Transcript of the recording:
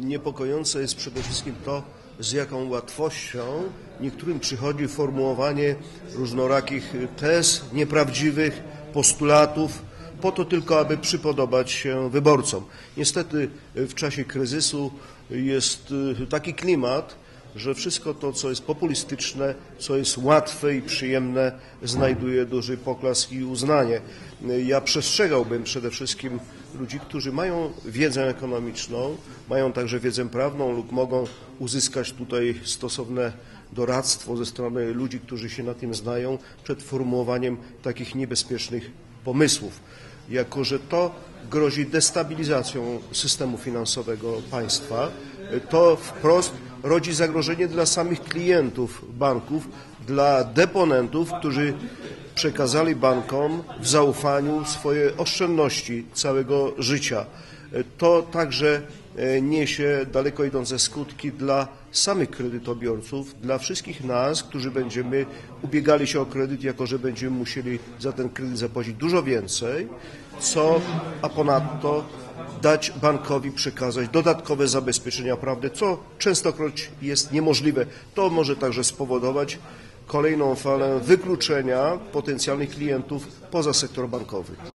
Niepokojące jest przede wszystkim to, z jaką łatwością niektórym przychodzi formułowanie różnorakich tez, nieprawdziwych postulatów, po to tylko, aby przypodobać się wyborcom. Niestety w czasie kryzysu jest y, taki klimat, że wszystko to, co jest populistyczne, co jest łatwe i przyjemne, znajduje duży poklask i uznanie. Ja przestrzegałbym przede wszystkim ludzi, którzy mają wiedzę ekonomiczną, mają także wiedzę prawną lub mogą uzyskać tutaj stosowne doradztwo ze strony ludzi, którzy się na tym znają, przed formułowaniem takich niebezpiecznych pomysłów. Jako, że to grozi destabilizacją systemu finansowego państwa, to wprost rodzi zagrożenie dla samych klientów banków, dla deponentów, którzy przekazali bankom w zaufaniu swoje oszczędności całego życia. To także e, niesie daleko idące skutki dla samych kredytobiorców, dla wszystkich nas, którzy będziemy ubiegali się o kredyt, jako że będziemy musieli za ten kredyt zapłacić dużo więcej, co, a ponadto dać bankowi przekazać dodatkowe zabezpieczenia prawne, co częstokroć jest niemożliwe. To może także spowodować kolejną falę wykluczenia potencjalnych klientów poza sektor bankowy.